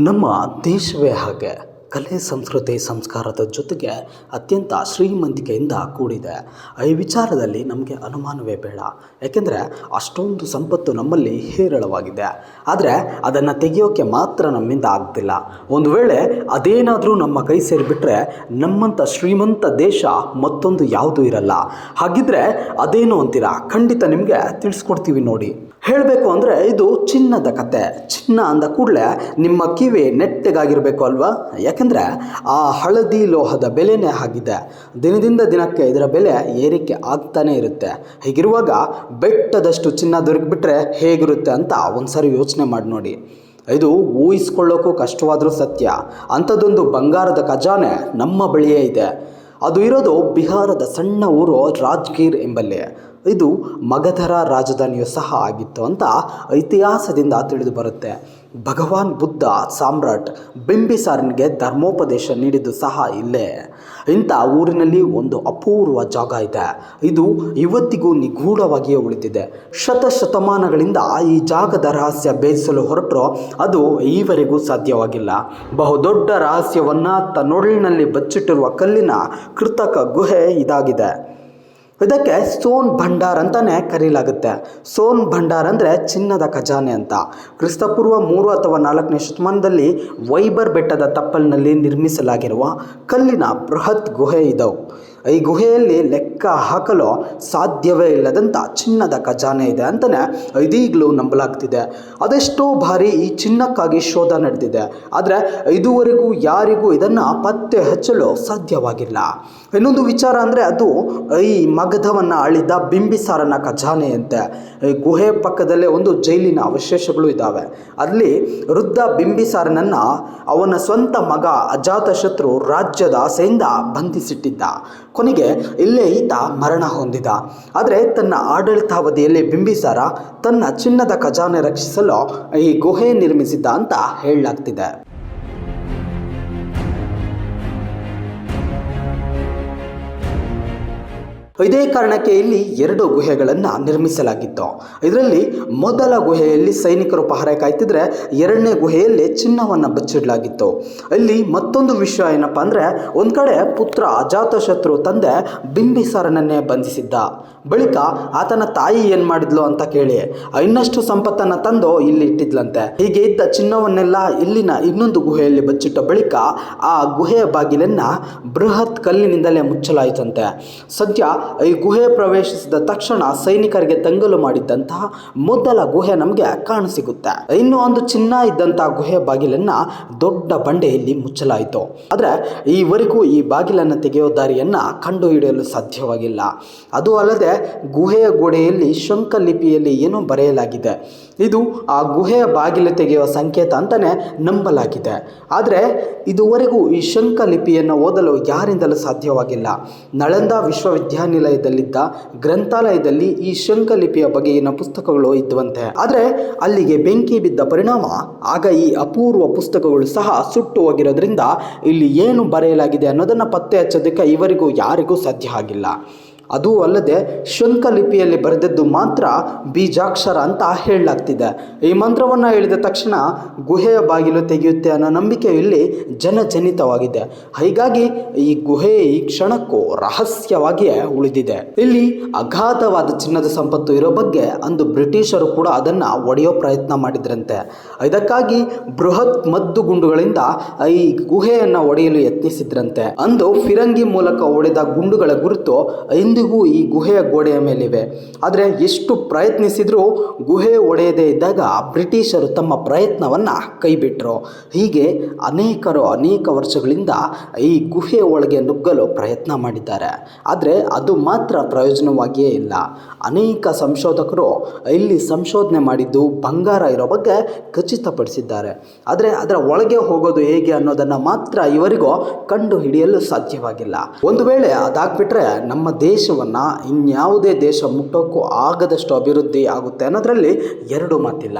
ನಮ್ಮ ದೇಶವೇ ಹಾಗೆ. ಕಲೆ, ಸಂಸ್ಕೃತಿ, ಸಂಸ್ಕಾರದ ಜೊತೆಗೆ ಅತ್ಯಂತ ಶ್ರೀಮಂತಿಕೆಯಿಂದ ಕೂಡಿದೆ. ಈ ವಿಚಾರದಲ್ಲಿ ನಮಗೆ ಅನುಮಾನವೇ ಬೇಡ. ಯಾಕೆಂದರೆ ಅಷ್ಟೊಂದು ಸಂಪತ್ತು ನಮ್ಮಲ್ಲಿ ಹೇರಳವಾಗಿದೆ. ಆದರೆ ಅದನ್ನು ತೆಗೆಯೋಕ್ಕೆ ಮಾತ್ರ ನಮ್ಮಿಂದ ಆಗ್ತಿಲ್ಲ. ಒಂದು ವೇಳೆ ಅದೇನಾದರೂ ನಮ್ಮ ಕೈ ಸೇರಿಬಿಟ್ರೆ ನಮ್ಮಂಥ ಶ್ರೀಮಂತ ದೇಶ ಮತ್ತೊಂದು ಯಾವುದೂ ಇರಲ್ಲ. ಹಾಗಿದ್ರೆ ಅದೇನು ಅಂತೀರಾ? ಖಂಡಿತ ನಿಮಗೆ ತಿಳಿಸ್ಕೊಡ್ತೀವಿ ನೋಡಿ. ಹೇಳಬೇಕು ಅಂದರೆ ಇದು ಚಿನ್ನದ ಕತೆ. ಚಿನ್ನ ಅಂದ ಕೂಡಲೇ ನಿಮ್ಮ ಕಿವಿ ನೆಟ್ಟಗಾಗಿರಬೇಕು ಅಲ್ವಾ? ಯಾಕಂದರೆ ಆ ಹಳದಿ ಲೋಹದ ಬೆಲೆನೇ ಆಗಿದೆ. ದಿನದಿಂದ ದಿನಕ್ಕೆ ಇದರ ಬೆಲೆ ಏರಿಕೆ ಆಗ್ತಾನೇ ಇರುತ್ತೆ. ಹೀಗಿರುವಾಗ ಬೆಟ್ಟದಷ್ಟು ಚಿನ್ನ ದೊರಕಿಬಿಟ್ರೆ ಹೇಗಿರುತ್ತೆ ಅಂತ ಒಂದ್ಸರಿ ಯೋಚನೆ ಮಾಡಿ ನೋಡಿ. ಇದು ಊಹಿಸ್ಕೊಳ್ಳೋಕ್ಕೂ ಕಷ್ಟವಾದರೂ ಸತ್ಯ. ಅಂಥದ್ದೊಂದು ಬಂಗಾರದ ಖಜಾನೆ ನಮ್ಮ ಬಳಿಯೇ ಇದೆ. ಅದು ಇರೋದು ಬಿಹಾರದ ಸಣ್ಣ ಊರು ರಾಜ್ಗೀರ್ ಎಂಬಲ್ಲಿ. ಇದು ಮಗಧರ ರಾಜಧಾನಿಯು ಸಹ ಆಗಿತ್ತು ಅಂತ ಇತಿಹಾಸದಿಂದ ತಿಳಿದು ಬರುತ್ತೆ. ಭಗವಾನ್ ಬುದ್ಧ ಸಾಮ್ರಾಟ್ ಬಿಂಬಿಸಾರನಿಗೆ ಧರ್ಮೋಪದೇಶ ನೀಡಿದ್ದು ಸಹ ಇಲ್ಲೇ. ಇಂಥ ಊರಿನಲ್ಲಿ ಒಂದು ಅಪೂರ್ವ ಜಾಗ ಇದೆ. ಇದು ಇವತ್ತಿಗೂ ನಿಗೂಢವಾಗಿಯೇ ಉಳಿದಿದೆ. ಶತಶತಮಾನಗಳಿಂದ ಈ ಜಾಗದ ರಹಸ್ಯ ಭೇದಿಸಲು ಹೊರಟರು ಅದು ಈವರೆಗೂ ಸಾಧ್ಯವಾಗಿಲ್ಲ. ಬಹುದೊಡ್ಡ ರಹಸ್ಯವನ್ನು ತನ್ನೊಳಿನಲ್ಲಿ ಬಚ್ಚಿಟ್ಟಿರುವ ಕಲ್ಲಿನ ಕೃತಕ ಗುಹೆ ಇದಾಗಿದೆ. ಇದಕ್ಕೆ ಸೋನ್ ಭಂಡಾರ್ ಅಂತಲೇ ಕರೀಲಾಗುತ್ತೆ. ಸೋನ್ ಭಂಡಾರ್ ಅಂದರೆ ಚಿನ್ನದ ಖಜಾನೆ ಅಂತ. ಕ್ರಿಸ್ತಪೂರ್ವ ಮೂರು ಅಥವಾ ನಾಲ್ಕನೇ ಶತಮಾನದಲ್ಲಿ ವೈಬರ್ ಬೆಟ್ಟದ ತಪ್ಪಲಿನಲ್ಲಿ ನಿರ್ಮಿಸಲಾಗಿರುವ ಕಲ್ಲಿನ ಬೃಹತ್ ಗುಹೆ ಇದವು ಈ ಗುಹೆಯಲ್ಲಿ ಲೆಕ್ಕ ಹಾಕಲು ಸಾಧ್ಯವೇ ಇಲ್ಲದಂಥ ಚಿನ್ನದ ಖಜಾನೆ ಇದೆ ಅಂತಲೇ ಇದೀಗಲೂ ನಂಬಲಾಗ್ತಿದೆ. ಅದೆಷ್ಟೋ ಬಾರಿ ಈ ಚಿನ್ನಕ್ಕಾಗಿ ಶೋಧ ನಡೆದಿದೆ. ಆದರೆ ಇದುವರೆಗೂ ಯಾರಿಗೂ ಇದನ್ನು ಪತ್ತೆ ಹಚ್ಚಲು ಸಾಧ್ಯವಾಗಿಲ್ಲ. ಇನ್ನೊಂದು ವಿಚಾರ ಅಂದರೆ ಅದು ಈ ಮಗಧವನ್ನು ಆಳಿದ ಬಿಂಬಿಸಾರನ ಖಜಾನೆಯಂತೆ ಈ ಗುಹೆ ಪಕ್ಕದಲ್ಲೇ ಒಂದು ಜೈಲಿನ ಅವಶೇಷಗಳು ಇದ್ದಾವೆ ಅಲ್ಲಿ ವೃದ್ಧ ಬಿಂಬಿಸಾರನನ್ನು ಅವನ ಸ್ವಂತ ಮಗ ಅಜಾತಶತ್ರು ರಾಜ್ಯದ ಆಸೆಯಿಂದ ಬಂಧಿಸಿಟ್ಟಿದ್ದ. ಕೊನೆಗೆ ಇಲ್ಲೇ ಈತ ಮರಣ ಹೊಂದಿದ. ಆದರೆ ತನ್ನ ಆಡಳಿತಾವಧಿಯಲ್ಲಿ ಬಿಂಬಿಸಾರ ತನ್ನ ಚಿನ್ನದ ಖಜಾನೆ ರಕ್ಷಿಸಲು ಈ ಗುಹೆ ನಿರ್ಮಿಸಿದ್ದ ಅಂತ ಹೇಳಲಾಗ್ತಿದೆ. ಇದೇ ಕಾರಣಕ್ಕೆ ಇಲ್ಲಿ ಎರಡು ಗುಹೆಗಳನ್ನು ನಿರ್ಮಿಸಲಾಗಿತ್ತು. ಇದರಲ್ಲಿ ಮೊದಲ ಗುಹೆಯಲ್ಲಿ ಸೈನಿಕರು ಪಹರೆ ಕಾಯ್ತಿದ್ರೆ ಎರಡನೇ ಗುಹೆಯಲ್ಲಿ ಚಿನ್ನವನ್ನು ಬಚ್ಚಿಡಲಾಗಿತ್ತು. ಅಲ್ಲಿ ಮತ್ತೊಂದು ವಿಷಯ ಏನಪ್ಪ ಅಂದರೆ ಒಂದು ಕಡೆ ಪುತ್ರ ಅಜಾತಶತ್ರು ತಂದೆ ಬಿಂಬಿಸಾರನನ್ನೇ ಬಂಧಿಸಿದ್ದ. ಬಳಿಕ ಆತನ ತಾಯಿ ಏನು ಮಾಡಿದ್ಲು ಅಂತ ಕೇಳಿ, ಇನ್ನಷ್ಟು ಸಂಪತ್ತನ್ನು ತಂದು ಇಲ್ಲಿ ಇಟ್ಟಿದ್ಲಂತೆ. ಹೀಗೆ ಇದ್ದ ಚಿನ್ನವನ್ನೆಲ್ಲ ಇಲ್ಲಿನ ಇನ್ನೊಂದು ಗುಹೆಯಲ್ಲಿ ಬಚ್ಚಿಟ್ಟ ಬಳಿಕ ಆ ಗುಹೆಯ ಬಾಗಿಲನ್ನು ಬೃಹತ್ ಕಲ್ಲಿನಿಂದಲೇ ಮುಚ್ಚಲಾಯಿತಂತೆ. ಸದ್ಯ ಈ ಗುಹೆ ಪ್ರವೇಶಿಸಿದ ತಕ್ಷಣ ಸೈನಿಕರಿಗೆ ತಂಗಲು ಮಾಡಿದ್ದಂತಹ ಮೊದಲ ಗುಹೆ ನಮಗೆ ಕಾಣಸಿಗುತ್ತೆ. ಇನ್ನು ಒಂದು ಚಿನ್ನ ಇದ್ದಂತಹ ಗುಹೆ ಬಾಗಿಲನ್ನ ದೊಡ್ಡ ಬಂಡೆಯಲ್ಲಿ ಮುಚ್ಚಲಾಯಿತು. ಆದರೆ ಈವರೆಗೂ ಈ ಬಾಗಿಲನ್ನು ತೆಗೆಯೋ ದಾರಿಯನ್ನ ಕಂಡುಹಿಡಿಯಲು ಸಾಧ್ಯವಾಗಿಲ್ಲ. ಅದು ಅಲ್ಲದೆ ಗುಹೆಯ ಗೋಡೆಯಲ್ಲಿ ಶಂಖಲಿಪಿಯಲ್ಲಿ ಏನೋ ಬರೆಯಲಾಗಿದೆ. ಇದು ಆ ಗುಹೆಯ ಬಾಗಿಲು ತೆಗೆಯುವ ಸಂಕೇತ ಅಂತಾನೆ ನಂಬಲಾಗಿದೆ. ಆದರೆ ಇದುವರೆಗೂ ಈ ಶಂಖಲಿಪಿಯನ್ನು ಓದಲು ಯಾರಿಂದಲೂ ಸಾಧ್ಯವಾಗಿಲ್ಲ. ನಳಂದ ವಿಶ್ವವಿದ್ಯಾನಿಲಯದಲ್ಲಿದ್ದ ಗ್ರಂಥಾಲಯದಲ್ಲಿ ಈ ಶಂಖಲಿಪಿಯ ಬಗೆಗಿನ ಪುಸ್ತಕಗಳು ಇದ್ದುವಂತೆ. ಆದರೆ ಅಲ್ಲಿಗೆ ಬೆಂಕಿ ಬಿದ್ದ ಪರಿಣಾಮ, ಆಗ ಈ ಅಪೂರ್ವ ಪುಸ್ತಕಗಳು ಸಹ ಸುಟ್ಟು ಹೋಗಿರೋದ್ರಿಂದ ಇಲ್ಲಿ ಏನು ಬರೆಯಲಾಗಿದೆ ಅನ್ನೋದನ್ನು ಪತ್ತೆ ಹಚ್ಚೋದಕ್ಕೆ ಇವರಿಗೂ ಯಾರಿಗೂ ಸಾಧ್ಯ ಆಗಿಲ್ಲ. ಅದೂ ಅಲ್ಲದೆ ಶಂಖಲಿಪಿಯಲ್ಲಿ ಬರೆದದ್ದು ಮಾತ್ರ ಬೀಜಾಕ್ಷರ ಅಂತ ಹೇಳಲಾಗ್ತಿದೆ. ಈ ಮಂತ್ರವನ್ನು ಹೇಳಿದ ತಕ್ಷಣ ಗುಹೆಯ ಬಾಗಿಲು ತೆಗೆಯುತ್ತೆ ಅನ್ನೋ ನಂಬಿಕೆ ಇಲ್ಲಿ ಜನಜನಿತವಾಗಿದೆ. ಹೀಗಾಗಿ ಈ ಗುಹೆ ಈ ಕ್ಷಣಕ್ಕೂ ರಹಸ್ಯವಾಗಿಯೇ ಉಳಿದಿದೆ. ಇಲ್ಲಿ ಅಗಾಧವಾದ ಚಿನ್ನದ ಸಂಪತ್ತು ಇರೋ ಬಗ್ಗೆ ಅಂದು ಬ್ರಿಟಿಷರು ಕೂಡ ಅದನ್ನು ಒಡೆಯೋ ಪ್ರಯತ್ನ ಮಾಡಿದ್ರಂತೆ. ಇದಕ್ಕಾಗಿ ಬೃಹತ್ ಮದ್ದು ಗುಂಡುಗಳಿಂದ ಈ ಗುಹೆಯನ್ನು ಒಡೆಯಲು ಯತ್ನಿಸಿದ್ರಂತೆ. ಅಂದು ಫಿರಂಗಿ ಮೂಲಕ ಒಡೆದ ಗುಂಡುಗಳ ಗುರುತು ಇಂದಿಗೂ ಈ ಗುಹೆಯ ಗೋಡೆಯ ಮೇಲಿವೆ. ಆದರೆ ಎಷ್ಟು ಪ್ರಯತ್ನಿಸಿದರೂ ಗುಹೆ ಒಡೆಯದೇ ಇದ್ದಾಗ ಬ್ರಿಟಿಷರು ತಮ್ಮ ಪ್ರಯತ್ನವನ್ನು ಕೈಬಿಟ್ಟರು ಹೀಗೆ ಅನೇಕರು ಅನೇಕ ವರ್ಷಗಳಿಂದ ಈ ಗುಹೆ ಒಳಗೆ ನುಗ್ಗಲು ಪ್ರಯತ್ನ ಮಾಡಿದ್ದಾರೆ. ಆದರೆ ಅದು ಮಾತ್ರ ಪ್ರಯೋಜನವಾಗಿಯೇ ಇಲ್ಲ. ಅನೇಕ ಸಂಶೋಧಕರು ಇಲ್ಲಿ ಸಂಶೋಧನೆ ಮಾಡಿದ್ದು ಬಂಗಾರ ಇರೋ ಬಗ್ಗೆ ಖಚಿತಪಡಿಸಿದ್ದಾರೆ. ಆದರೆ ಅದರ ಒಳಗೆ ಹೋಗೋದು ಹೇಗೆ ಅನ್ನೋದನ್ನು ಮಾತ್ರ ಇವರಿಗೂ ಕಂಡು ಹಿಡಿಯಲು ಸಾಧ್ಯವಾಗಿಲ್ಲ. ಒಂದು ವೇಳೆ ಅದಾಗ್ಬಿಟ್ರೆ ನಮ್ಮ ದೇಶವನ್ನು ಇನ್ಯಾವುದೇ ದೇಶ ಮುಟ್ಟೋಕ್ಕೂ ಆಗದಷ್ಟು ಅಭಿವೃದ್ಧಿ ಆಗುತ್ತೆ ಅನ್ನೋದರಲ್ಲಿ ಎರಡು ಮಾತಿಲ್ಲ.